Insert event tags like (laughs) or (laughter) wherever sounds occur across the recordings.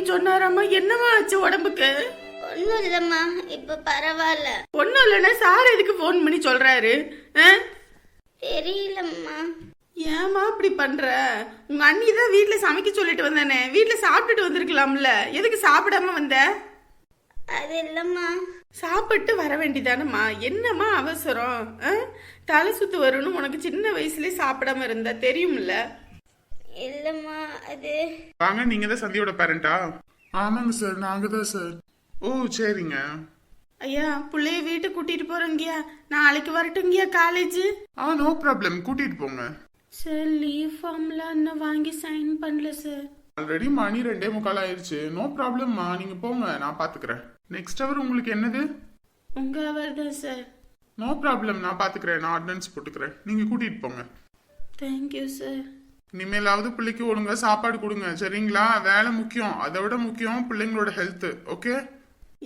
Phone பண்ணி சொன்னாராம்மா? என்னம்மா ஆச்சு உடம்புக்கு? ஒன்றும் இல்லைம்மா. இப்போ பரவாயில்ல. ஒன்றும் இல்லைன்னா சார் எதுக்கு ஃபோன் பண்ணி சொல்றாரு? ஆ? தெரியலம்மா. ஏம்மா இப்படி பண்ற? உங்க அண்ணி தான் வீட்ல சமைக்க சொல்லிட்டு வந்தானே. வீட்ல சாப்பிட்டுட்டு வந்திருக்கலாம்ல. எதுக்கு சாப்பிடாம வந்த? அது இல்லைம்மா. சாப்பிட்டு வர வேண்டியதானம்மா என்னம்மா அவசரம்? தலை சுத்து வரும்னு உனக்கு சின்ன வயசுலயே சாப்பிடாம இருந்தா தெரியும்ல. இல்லைம்மா அது வாங்க நீங்க தான் சந்தியோட பேரண்டா ஆமாங்க சார் நாங்க தான் சார். ஓ சரிங்க. ஐயா புள்ளைய வீட்டுக்கு கூட்டிட்டு போறேங்கய்யா. நாளைக்கு வரட்டுங்கய்யா காலேஜ் ஆ நோ ப்ராப்ளம் கூட்டிட்டு போங்க. சார் லீவ் ஃபார்ம்ல இன்னும் வாங்கி சைன் பண்ணல சார். ஆல்ரெடி மணி ரெண்டே முக்கால் ஆயிருச்சு. நோ ப்ராப்ளம்மா நீங்க போங்க நான் பாத்துக்கிறேன். நெக்ஸ்ட் அவர் உங்களுக்கு என்னது? உங்க அவர் தான் சார். நோ ப்ராப்ளம் நான் பாத்துக்கிறேன். நான் அட்டனன்ஸ் போட்டுக்கிறேன். நீங்க கூட்டிட்டு போங்க. தேங்க்யூ சார் இனிமேலாவது பிள்ளைக்கு ஒழுங்கா சாப்பாடு கொடுங்க சரிங்களா? வேலை முக்கியம். அதை விட முக்கியம் பிள்ளைங்களோட ஹெல்த் ஓகே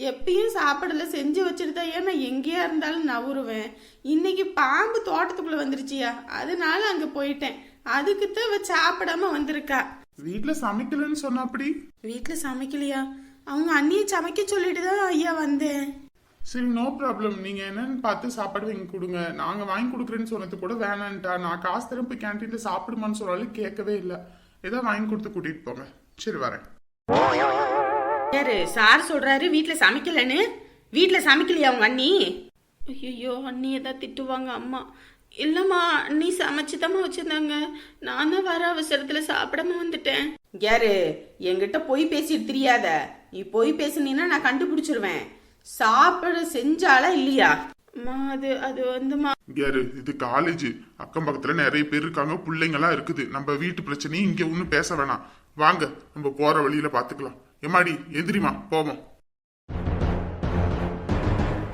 எப்பயும் சாப்பாடுல செஞ்சு வச்சுட்டு தான் நான் எங்கேயா இருந்தாலும் நவுருவேன் இன்னைக்கு பாம்பு தோட்டத்துக்குள்ள வந்துருச்சியா? அதனால அங்க போயிட்டேன். அதுக்கு தான் சாப்பிடாம வந்திருக்கா. வீட்ல சமைக்கலன்னு சொன்ன அப்படி வீட்டுல சமைக்கலையா? அவங்க அண்ணியை சமைக்க சொல்லிட்டு தான் ஐயா வந்தேன். சரி நோ ப்ராப்ளம் நீங்க என்னன்னு பார்த்து சாப்பாடு வாங்கி கொடுங்க. நாங்க வாங்கி கொடுக்குறேன்னு சொன்னது கூட வேணான்ட்டா. நான் காசு தரேன் போய் கேன்டீன்ல சாப்பிடுமான்னு சொன்னாலும் கேட்கவே இல்லை. ஏதோ வாங்கி கொடுத்து கூட்டிட்டு போங்க. சரி வரேன். யாரு? சார் சொல்றாரு வீட்டுல சமைக்கலன்னு. வீட்டுல சமைக்கலையா அவங்க அண்ணி? ஐயோ அண்ணி ஏதாவது திட்டுவாங்க அம்மா. இல்லம்மா அண்ணி சமைச்சுதாம்மா வச்சிருந்தாங்க. நான் தான் வர அவசரத்துல சாப்பிடாம வந்துட்டேன். யாரு? என்கிட்ட பொய் பேசிட்டு தெரியாத. நீ பொய் பேசுனீன்னா நான் கண்டுபிடிச்சிருவேன். சாப்பிட செஞ்சாலா இல்லையா? அம்மா அது அது வந்துமா யாரு இது காலேஜ் அக்கம் பக்கத்துல நிறைய பேர் இருக்காங்க பிள்ளைங்கலாம் இருக்குது. நம்ம வீட்டு பிரச்சனையும் இங்க ஒன்றும் பேச வேணாம். வாங்க நம்ம போற வழியில பாத்துக்கலாம் எம்மாடி எதிரிமா போவோம்.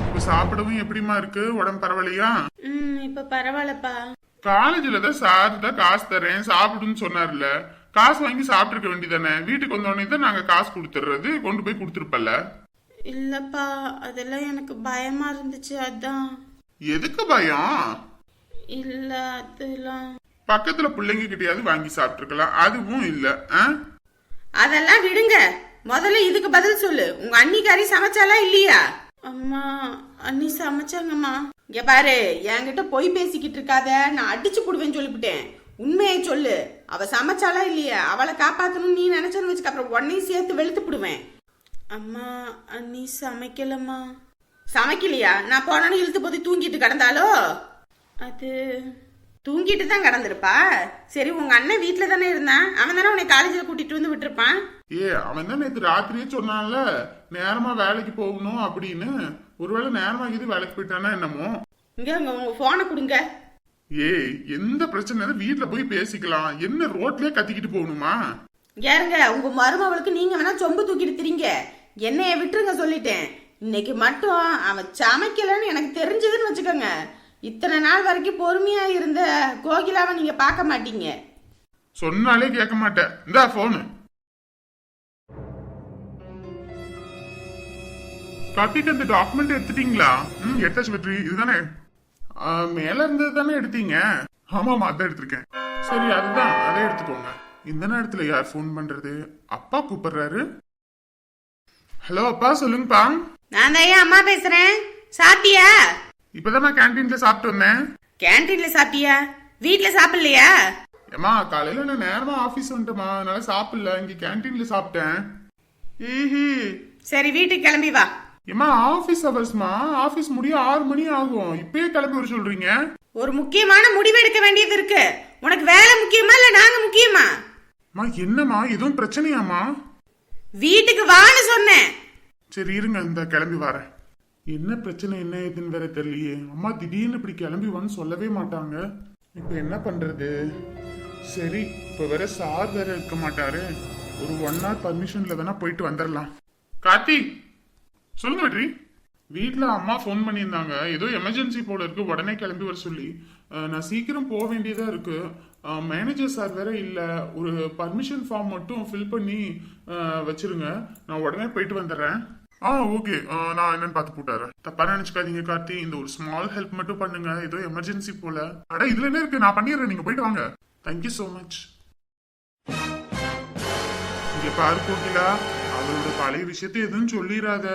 இப்ப சாப்பிடவும் எப்படிமா இருக்கு? உடம்பு பரவாயில்லையா? ம் இப்ப பரவாயில்லப்பா. காலேஜ்ல தான் சார் தான் காசு தரேன் சாப்பிடுன்னு சொன்னார்ல. காசு வாங்கி சாப்பிட்டுருக்க வேண்டியதானே வீட்டுக்கு வந்தோடனே தான் நாங்க காசு கொடுத்துட்றது கொண்டு போய் கொடுத்துருப்பல்ல. இல்லப்பா அதெல்லாம் எனக்கு பயமா இருந்துச்சு அதான். எதுக்கு பயம்? இல்ல அதெல்லாம். பக்கத்துல பிள்ளைங்க கிட்டயாவது வாங்கி சாப்பிட்டுருக்கலாம் அதுவும் இல்ல? அதெல்லாம் விடுங்க. முதல்ல இதுக்கு பதில் சொல்லு. உங்க அண்ணிக்காரி சமைச்சாலா இல்லையா? அம்மா அண்ணி சமைச்சாங்கம்மா. இங்க பாரு என்கிட்ட பொய் பேசிக்கிட்டு இருக்காத. நான் அடிச்சு புடுவேன்னு சொல்லிவிட்டேன் உண்மையை சொல்லு. அவ சமைச்சாலா இல்லையா? அவளை காப்பாத்தணும்னு நீ நினைச்சன்னு வச்சுக்க. அப்புறம் உன்னையும் சேர்த்து வெளுத்து புடுவேன். அம்மா அண்ணி சமைக்கலம்மா. சமைக்கலையா? நான் போனோன்னு இழுத்து போய் தூங்கிட்டு கிடந்தாலோ? அது தூங்கிட்டு தான் கிடந்திருப்பா. சரி உங்க அண்ணன் வீட்ல தானே இருந்தான்? அவன் தானே உன்னை காலேஜில் கூட்டிட்டு வந்து விட்டுருப்பான்? ஏ அவன் தான் நேற்று ராத்திரியே சொன்னான்ல நேரமா வேலைக்கு போகணும் அப்படின்னு. ஒருவேளை நேரமா இது வேலைக்கு போயிட்டானா என்னமோ? இங்க உங்க போனை கொடுங்க. ஏய் எந்த பிரச்சனை வீட்ல போய் பேசிக்கலாம். என்ன ரோட்லயே கத்திக்கிட்டு போகணுமா? யாருங்க உங்க மருமவளுக்கு நீங்க வேணா சொம்பு தூக்கிட்டு திரிங்க. என்னைய விட்டுருங்க சொல்லிட்டேன். இன்னைக்கு மட்டும் அவன் சமைக்கலன்னு எனக்கு தெரிஞ்சதுன்னு வச்சுக்கோங்க. இத்தனை நாள் வரைக்கும் பொறுமையா இருந்த கோகிலாவை நீங்க பார்க்க மாட்டீங்க. சொன்னாலே கேட்க மாட்டேன். இந்தா போனு கார்த்திக் அந்த டாக்குமெண்ட் எடுத்துட்டீங்களா? ம் எடுத்தாச்சு வெற்றி. இதுதானே? மேல இருந்தது தானே எடுத்தீங்க? ஆமா அதான் எடுத்திருக்கேன். சரி அதுதான். அதே எடுத்துக்கோங்க. இந்த நேரத்துல யார் ஃபோன் பண்றது? அப்பா கூப்பிடுறாரு. ஹலோ அப்பா சொல்லுங்கப்பா. நான் தான் ஏன் அம்மா பேசுறேன்? சாப்பிட்டியா? இப்பதான் கேன்டீன்ல சாப்பிட்டு வந்தேன். கேன்டீன்ல சாப்பிட்டியா? வீட்ல சாப்பிடலையா? ஏமா காலையில நான் நேரமா ஆபீஸ் வந்துட்டேமா அதனால சாப்பிடல. இங்க கேன்டீன்ல சாப்பிட்டேன். ம் சரி வீட்டுக்கு கிளம்பி வா. ஏமா ஆபீஸ் ஹவர்ஸ்மா ஆபீஸ் முடிய ஆறு மணி ஆகும். இப்பயே கிளம்பி வர சொல்றீங்க? ஒரு முக்கியமான முடிவு எடுக்க வேண்டியது இருக்கு. உனக்கு வேலை முக்கியமா இல்ல நாங்க முக்கியமா? அம்மா என்னம்மா? எதுவும் பிரச்சனையாம்மா? வீட்டுக்கு வான்னு சொன்னேன். சரி இருங்க இந்த கிளம்பி வரேன். என்ன பிரச்சனை என்ன ஏதுன்னு வேற தெரியலையே. அம்மா திடீர்னு இப்படி கிளம்பி வந்து சொல்லவே மாட்டாங்க. இப்போ என்ன பண்றது? சரி இப்போ வேற சார் வேற இருக்க மாட்டாரு. ஒரு ஒன் ஹவர் பர்மிஷன்ல வேணா போயிட்டு வந்துடலாம் கார்த்தி சொல்லுங்க வெற்றி. வீட்டில் அம்மா ஃபோன் பண்ணியிருந்தாங்க. ஏதோ எமர்ஜென்சி போல இருக்கு. உடனே கிளம்பி வர சொல்லி. அஹ், நான் சீக்கிரம் போக வேண்டியதாக இருக்கு. மேனேஜர் சார் வேற இல்லை. ஒரு பர்மிஷன் ஃபார்ம் மட்டும் ஃபில் பண்ணி அஹ், வச்சிருங்க. நான் உடனே போயிட்டு வந்துடுறேன் ஆ ஓகே நான் என்னன்னு பார்த்து போட்டுறேன். தப்பா நினைச்சுக்காதீங்க கார்த்தி. இந்த ஒரு ஸ்மால் ஹெல்ப் மட்டும் பண்ணுங்க. ஏதோ எமர்ஜென்சி போல. அட இதுல என்ன இருக்கு? நான் பண்ணிடுறேன். நீங்க போயிட்டு வாங்க. தேங்க்யூ ஸோ மச் இங்க பாரு கோகிலா. அவளோட பழைய விஷயத்த எதுவும் சொல்லிடாத.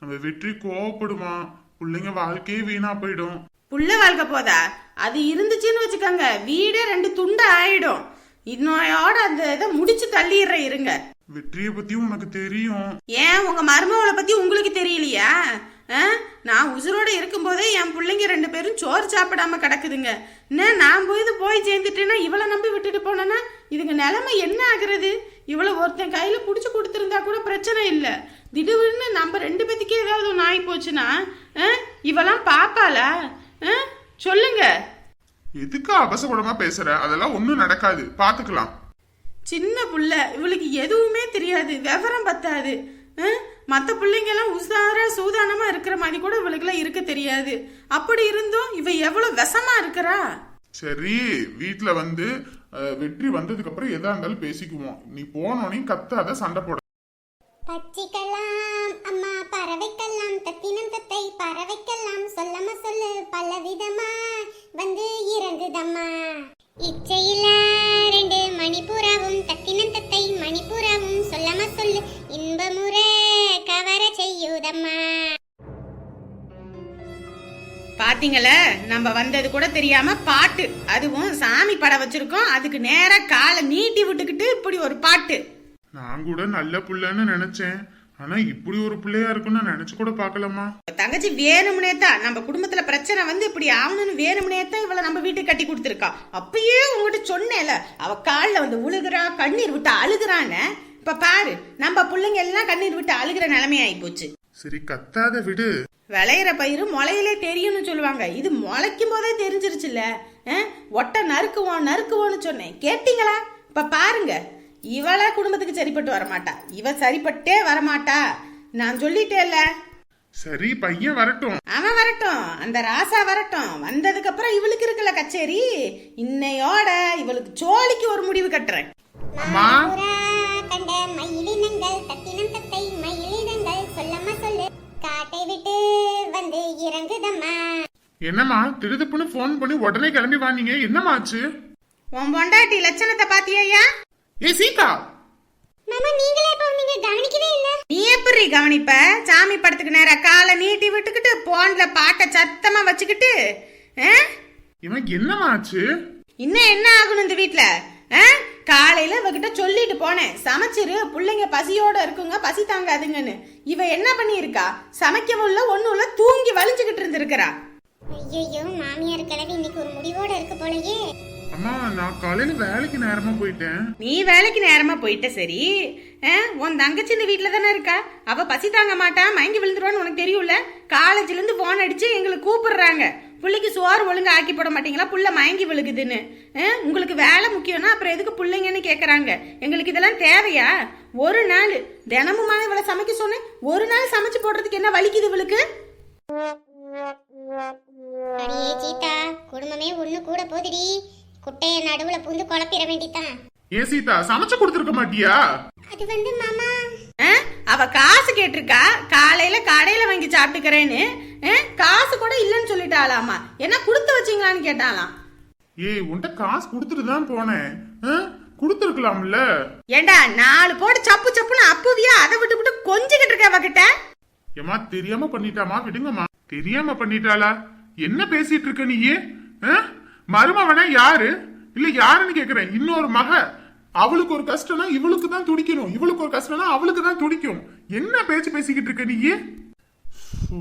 நம்ம வெற்றி கோவப்படுமா? பிள்ளைங்க வாழ்க்கையே வீணா போயிடும். புள்ள வாழ்க்கை போதா? அது இருந்துச்சுன்னு வச்சுக்கோங்க. வீடே ரெண்டு துண்டு ஆயிடும். இன்னோட அந்த இதை முடிச்சு தள்ளிடுற இருங்க. வெற்றியை பத்தியும் உனக்கு தெரியும். ஏன்? உங்க மருமகளை பத்தி உங்களுக்கு தெரியலையா? நான் உசுரோட இருக்கும்போதே என் பிள்ளைங்க ரெண்டு பேரும் சோறு சாப்பிடாம கிடக்குதுங்க. என்ன நான் போய் இது போய் சேர்ந்துட்டேன்னா இவளை நம்பி விட்டுட்டு போனேன்னா இதுங்க நிலைமை என்ன ஆகுறது? இவளை ஒருத்தன் கையில புடிச்சு கொடுத்துருந்தா கூட பிரச்சனை இல்லை. திடீர்னு நம்ம ரெண்டு பேத்துக்கே ஏதாவது ஒன்று ஆகி போச்சுன்னா? இவெல்லாம் பாப்பாளா? சொல்லுங்க. எதுக்கு அவசரமா பேசுற? அதெல்லாம் ஒண்ணும் நடக்காது. பாத்துக்கலாம். சின்ன புள்ள. இவளுக்கு எதுவுமே தெரியாது. விவரம் பத்தாது. அஹ்? மத்த பிள்ளைங்க எல்லாம் உசாரா சூதானமா இருக்கிற மாதிரி கூட இவளுக்குலாம் இருக்க தெரியாது. அப்படி இருந்தும் இவ எவ்வளவு விஷமா இருக்கிறா? சரி வீட்ல வந்து வெற்றி வந்ததுக்கு அப்புறம் எதா இருந்தாலும் பேசிக்குவோம். நீ போனோனே கத்தாத சண்டை போட. பச்சிக்கலாம் அம்மா பறவைக்கெல்லாம் தத்தினம் தத்தை பறவைக்கெல்லாம் சொல்லம சொல்லு பலவிதமா வந்து இறங்குதம்மா. இச்சையில பாத்தீங்களே நம்ம வந்தது கூட தெரியாம பாட்டு. அதுவும் சாமி படம் வச்சிருக்கோம். அதுக்கு நேரா காலை நீட்டி விட்டுக்கிட்டு இப்படி ஒரு பாட்டு. நான் கூட நல்ல புள்ளன்னு நினைச்சேன். ஆனா இப்படி ஒரு பிள்ளையா இருக்கும்னு நான் நினைச்சு கூட பார்க்கலாமா தங்கச்சி வேணும்னே தான் நம்ம குடும்பத்துல பிரச்சனை வந்து இப்படி ஆகணும்னு வேணும்னே தான் இவளை நம்ம வீட்டுக்கு கட்டி கொடுத்துருக்கா. அப்பயே உங்ககிட்ட சொன்னேல அவ காலில் வந்து உழுகுறா கண்ணீர் விட்டு அழுகுறான்னு. இப்ப பாரு நம்ம பிள்ளைங்க எல்லாம் கண்ணீர் விட்டு அழுகிற நிலைமை ஆகி போச்சு. சரி கத்தாத விடு. விளையிற பயிர் முளையிலே தெரியும்னு சொல்லுவாங்க. இது முளைக்கும் போதே தெரிஞ்சிருச்சுல்ல? அஹ்? ஒட்டை நறுக்குவோம் நறுக்குவோன்னு சொன்னேன். கேட்டீங்களா? இப்ப பாருங்க. இவள குடும்பத்துக்கு சரிப்பட்டு வரமாட்டா. இவ சரிப்பட்டே வரமாட்டா. நான் சொல்லிட்டேல்ல சரி பையன் வரட்டும். அவன் வரட்டும். அந்த ராசா வரட்டும். வந்ததுக்கு அப்புறம் இவளுக்கு இருக்குல்ல கச்சேரி? இன்னையோட இவளுக்கு சோழிக்கு ஒரு முடிவு கட்டுறேன். வந்து இறங்குதம்மா. என்னம்மா திருதுப்புன்னு ஃபோன் பண்ணி உடனே கிளம்பி வாங்க என்னம்மா ஆச்சு உன் பொண்டாட்டி லட்சணத்தை பாத்தியா ஏ சீதா! மாமா நீங்களே இப்போ நீங்க கவனிக்கவே இல்ல. நீ எப்படி கவனிப்ப? சாமி படத்துக்கு நேரா காலை நீட்டி விட்டுக்கிட்டு போன்ல பாட்டை சத்தமா வச்சுக்கிட்டு ஆ? இவன் என்னம்மா ஆச்சு இன்னும் என்ன ஆகணும் இந்த வீட்ல ஆ? காலையில இவகிட்ட சொல்லிட்டு போனேன். சமைச்சிரு பிள்ளைங்க பசியோட இருக்குங்க பசி தாங்காதுங்கன்னு. இவ என்ன பண்ணியிருக்கா? சமைக்கவும் இல்ல ஒண்ணும் இல்ல தூங்கி வலிஞ்சுகிட்டு இருந்திருக்கிறா. ஐயோ மாமியார் கிளவி இன்னைக்கு ஒரு முடிவோட இருக்கு போலயே. அம்மா நான் காலையில வேலைக்கு நேரமா போயிட்டேன். நீ வேலைக்கு நேரமா போயிட்ட சரி. ஆ? உன் தங்கச்சி இந்த வீட்ல தானே இருக்கா? அவ பசி தாங்க மாட்டா மயங்கி விழுந்துருவான்னு உனக்கு தெரியும்ல? காலேஜ்ல இருந்து போன் அடிச்சு எங்களை கூப்பிடுறாங்க. புள்ளைக்கு சோறு ஒழுங்கா ஆக்கி போட மாட்டீங்களா? புள்ள மயங்கி விழுகுதுன்னு? உங்களுக்கு வேலை முக்கியம்னா அப்புறம் எதுக்கு பிள்ளைங்கன்னு கேக்குறாங்க? எங்களுக்கு இதெல்லாம் தேவையா? ஒரு நாள். தினமுமா இவளை சமைக்க சொன்னேன். ஒரு நாள் சமைச்சு போடுறதுக்கு என்ன வலிக்குது இவளுக்கு? அடியே சீதா குடும்பமே ஒண்ணு கூட போதுடி. குட்டைய நடுவுல புந்து குழப்பிட வேண்டித்தான் ஏ சீதா சமைச்சு கொடுத்துருக்க மாட்டியா? அது வந்து மாமா? அவ காசு கேட்டிருக்கா. காலையில கடையில வாங்கி சாப்பிட்டுக்கிறேன்னு? காசு கூட இல்லைன்னு சொல்லிட்டாளாமா? என்ன கொடுத்து வச்சீங்களான்னு கேட்டாலாம் ஏய் உன்கிட்ட காசு கொடுத்துட்டு தான் போனேன். கொடுத்துருக்கலாம்ல. ஏண்டா நாலு போட்டு சப்பு சப்புன்னு அப்புவியா அதை விட்டு விட்டு கொஞ்சிக்கிட்டு இருக்க அவகிட்ட? ஏமா தெரியாம பண்ணிட்டாமா விடுங்கம்மா. தெரியாம பண்ணிட்டாளா? என்ன பேசிட்டு இருக்க நீ மருமவனா யாரு? இல்ல யாருன்னு கேக்குறேன். இன்னொரு மக. அவளுக்கு ஒரு கஷ்டம்னா இவளுக்கு தான் துடிக்கணும். இவளுக்கு ஒரு கஷ்டம்னா அவளுக்கு தான் துடிக்கும். என்ன பேச்சு பேசிக்கிட்டு இருக்க நீ ஓ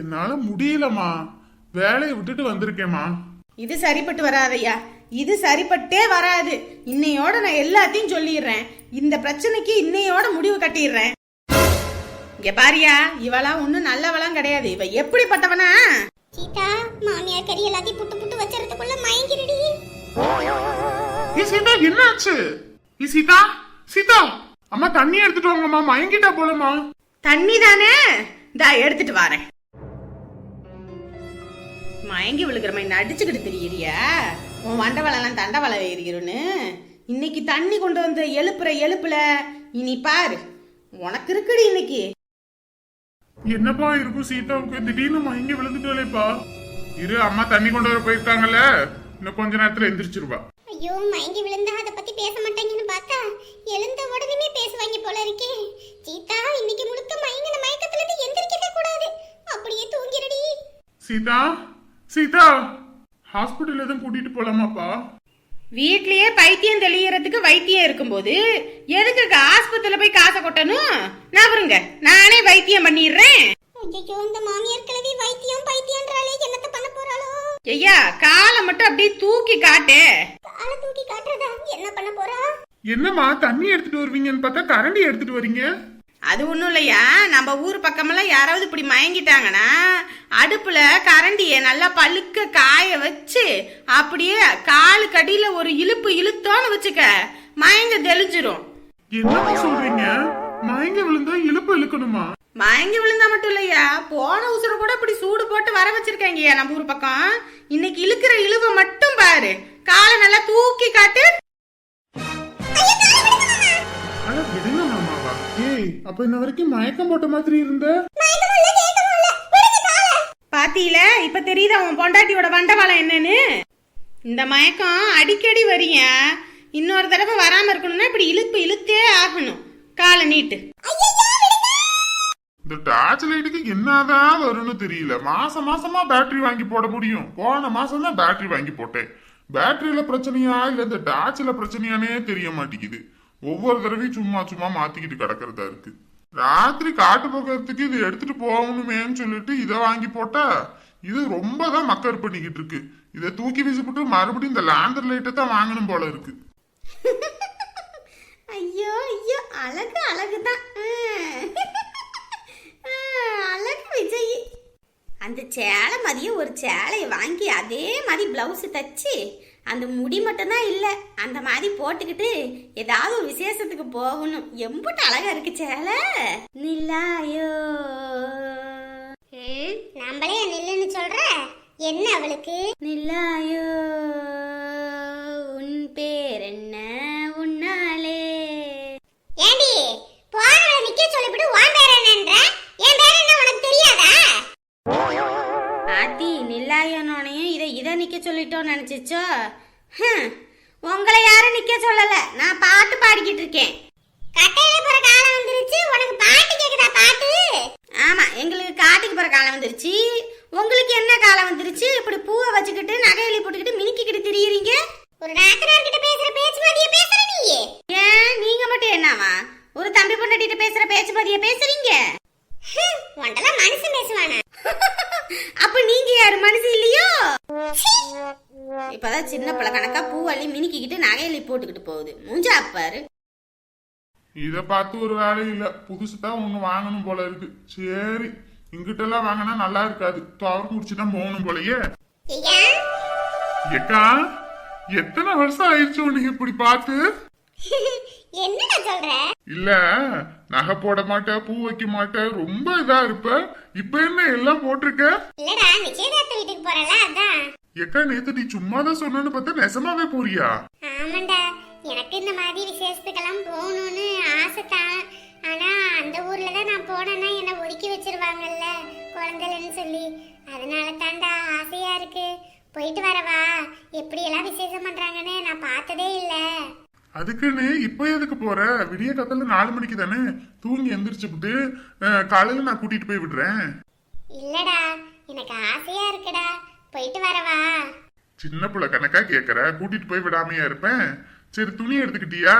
என்னால முடியலம்மா. வேலையை விட்டுட்டு வந்திருக்கேம்மா. இது சரிப்பட்டு வராதையா இது சரிப்பட்டே வராது. இன்னையோட நான் எல்லாத்தையும் சொல்லிடுறேன். இந்த பிரச்சனைக்கு இன்னையோட முடிவு கட்டிடுறேன். இங்க பாரியா இவளா ஒண்ணும் நல்லவளாம் கிடையாது. இவ எப்படிப்பட்டவனா? சீதா மாமியார் கறி எல்லாத்தையும் புட்டு புட்டு வச்சறதுக்குள்ள மயங்கிருடி. சீதா என்னாச்சு? சீதா சீதா அம்மா தண்ணி எடுத்துட்டு வாங்கம்மா. மயங்கிட்டா போலமா தண்ணி தானே இந்தா எடுத்துட்டு வரேன். மயங்கி விழுக்கிற மாதிரி நடிச்சுக்கிட்டு தெரியறியா? உன் மண்டவளெல்லாம் தண்டவளை எறிகிறோன்னு இன்னைக்கு தண்ணி கொண்டு வந்து எழுப்புற எழுப்புல இனி பாரு. உனக்கு இருக்குடி இன்னைக்கு. என்னப்பா இருக்கும் சீதாவுக்கு? திடீர்னு மயங்கி விழுந்துட்டாலேப்பா இரு அம்மா தண்ணி கொண்டு வர போயிருக்காங்கல்ல. இன்னும் கொஞ்ச நேரத்துல எந்திரிச்சிருவா. ஐயோ மயங்கி விழுந்தா அதை பத்தி பேச பார்த்தா எழுந்த உடனே பேசுவாங்க போல இருக்கே. சீதா இன்னைக்கு முழுக்க மயங்கின மயக்கத்துல இருந்து எந்திரிக்கவே கூடாது. அப்படியே தூங்கிடுடி சீதா சீதா. ஹாஸ்பிடல் தான் கூட்டிட்டு போலாமாப்பா? வீட்லயே பைத்தியம் தெளியறதுக்கு வைத்தியம் இருக்கும்போது எதுக்கு ஆஸ்பத்திரியில போய் காசை கொட்டணும்? நான் வருங்க நானே வைத்தியம் பண்ணிடுறேன். ஐயோ இந்த மாமியார் கிழவி வைத்தியம் பைத்தியம்ன்றாலே என்னத்த பண்ண போறாளோ? ஐயா காலை மட்டும் அப்படியே தூக்கி காட்டு. காலை தூக்கி காட்டுறதா? என்ன பண்ண போறா? என்னம்மா தண்ணி எடுத்துட்டு வருவீங்கன்னு பார்த்தா கரண்டி எடுத்துட்டு வரீங்க? அது ஒண்ணும் இல்லையா? நம்ம ஊர் பக்கமெல்லாம் யாராவது இப்படி மயங்கிட்டாங்கன்னா அடுப்புல கரண்டிய நல்லா பழுக்க காய வச்சு அப்படியே காலு கடியில ஒரு இழுப்பு இழுத்தோன்னு வச்சுக்க மயங்க தெளிஞ்சிரும். என்னம்மா சொல்றீங்க? மயங்க விழுந்தா இழுப்பு இழுக்கணுமா? மயங்கி விழுந்தா மட்டும் இல்லையா? போன உசுர கூட இப்படி சூடு போட்டு வர வச்சிருக்காங்கய்யா நம்ம ஊர் பக்கம். இன்னைக்கு இழுக்கிற இழுவை மட்டும் பாரு. காலை நல்லா தூக்கி காட்டு அட விடுங்க மாமாவா ஏய் அப்ப இன்ன வரைக்கும் மயக்கம் போட்ட மாதிரி இருந்த? பாத்தீல இப்ப தெரியுதா உன் பொண்டாட்டியோட வண்டவாளம் என்னன்னு? இந்த மயக்கம் அடிக்கடி வரியா இன்னொரு தடவை வராம இருக்கணும்னா இப்படி இழுப்பு இழுத்தே ஆகணும். காலை நீட்டு. இந்த டார்ச் லைட்டுக்கு என்னதான் வரும்னு தெரியல. மாசம் மாசமா பேட்டரி வாங்கி போட முடியும். போன மாசம் தான் பேட்டரி வாங்கி போட்டேன். பேட்டரியில பிரச்சனையா இல்ல இந்த டார்ச்ல பிரச்சனையானே தெரிய மாட்டேங்குது. ஒவ்வொரு தடவையும் சும்மா சும்மா மாத்திக்கிட்டு கிடக்கிறதா இருக்கு. ராத்திரி காட்டு போக்குறதுக்கு இது எடுத்துட்டு போகணுமேன்னு சொல்லிட்டு இதை வாங்கி போட்டா இது ரொம்ப தான் மக்கர் பண்ணிக்கிட்டு இருக்கு. இதை தூக்கி வீசிவிட்டு மறுபடியும் இந்த லேண்டர் லைட்டை தான் வாங்கணும் போல இருக்கு. (laughs) ஐயோ ஐயோ அழகு அழகுதான். (laughs) அழகு விஜய். அந்த சேலை மாதிரியே ஒரு சேலையை வாங்கி அதே மாதிரி பிளவுஸ் தச்சு அந்த முடி மட்டும்தான் இல்லை அந்த மாதிரி போட்டுக்கிட்டு ஏதாவது ஒரு விசேஷத்துக்கு போகணும். எம்புட்டு அழகா இருக்கு சேலை. நிலாயோ ம், நம்மளே நில்லுன்னு சொல்ற? என்ன அவளுக்கு? நிலாயோ உங்களை யாரும் நிக்க சொல்லல. நான் பாட்டு பாடிக்கிட்டு இருக்கேன். கட்டையில போற காலம் வந்துருச்சு. உனக்கு பாட்டு கேக்குதா பாட்டு? ஆமா எங்களுக்கு காட்டுக்கு போற காலம் வந்துருச்சு. உங்களுக்கு என்ன காலம் வந்துருச்சு? இப்படி பூவை வச்சுக்கிட்டு நகையில போட்டுக்கிட்டு மினுக்கிக்கிட்டு திரியுறீங்க? ஒரு நாத்தனார் பார்த்து ஒரு வேலை இல்ல. புதுசு தான் ஒண்ணு வாங்கணும் போல இருக்கு. சரி இங்கிட்ட எல்லாம் வாங்கினா நல்லா இருக்காது. துவரம் முடிச்சுதான் போகணும் போலயே. ஏக்கா எத்தனை வருஷம் ஆயிடுச்சு உனக்கு இப்படி பார்த்து? இல்ல நகை போட மாட்டேன் பூ வைக்க மாட்டேன் ரொம்ப இதா இருப்ப. இப்ப என்ன எல்லாம் போட்டிருக்க? ஏக்கா நேத்து நீ சும்மா தான் சொன்னு பார்த்தா நெசமாவே போறியா? ஆமாண்டா. எனக்கு இந்த மாதிரி விசேஷத்துக்கெல்லாம் போகணும்னு ஆசை தான். ஆனா அந்த ஊர்ல தான் நான் போனேன்னா என்னை ஒதுக்கி வச்சிருவாங்கல்ல குழந்தைலன்னு சொல்லி. அதனால தாண்டா ஆசையா இருக்கு. போயிட்டு வரவா எப்படி எல்லாம் விசேஷம் பண்றாங்கன்னு நான் பார்த்ததே இல்ல. அதுக்குன்னு இப்ப எதுக்கு போற? விடிய கத்தல நாலு மணிக்கு தானே? தூங்கி எந்திரிச்சுட்டு காலையில நான் கூட்டிட்டு போய் விடுறேன். இல்லடா எனக்கு ஆசையா இருக்குடா. போயிட்டு வரவா சின்ன புள்ள கணக்கா கேக்குற? கூட்டிட்டு போய் விடாமையா இருப்பேன்? சரி துணி எடுத்துக்கிட்டியா?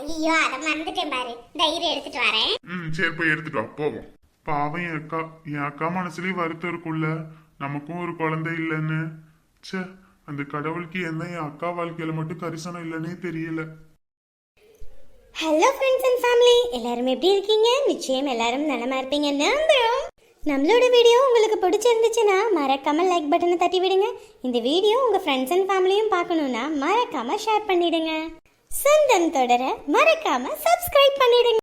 ஐயோ அதை மறந்துட்டேன் பாரு. தைரியம் எடுத்துட்டு வரேன். ம் சரி போய் எடுத்துட்டு வா போவோம். பாவம் என் அக்கா என் அக்கா மனசுலயும் வருத்தம் இருக்குல்ல நமக்கும் ஒரு குழந்தை இல்லைன்னு. ச்சே அந்த கடவுளுக்கு என்ன என் அக்கா வாழ்க்கையில மட்டும் கரிசனம் இல்லைன்னே தெரியல. ஹலோ ஃப்ரெண்ட்ஸ் அண்ட் ஃபேமிலி எல்லாரும் எப்படி இருக்கீங்க? நிச்சயம் எல்லாரும் நலமா இருப்பீங்க நம்புறோம். நம்மளோட வீடியோ உங்களுக்கு பிடிச்சிருந்துச்சுன்னா மறக்காமல் லைக் பட்டனை தட்டி விடுங்க. இந்த வீடியோ உங்கள் ஃப்ரெண்ட்ஸ் அண்ட் ஃபேமிலியும் பார்க்கணுன்னா மறக்காமல் ஷேர் பண்ணிடுங்க. சொந்தம் தொடர மறக்காமல் சப்ஸ்கிரைப் பண்ணிடுங்க.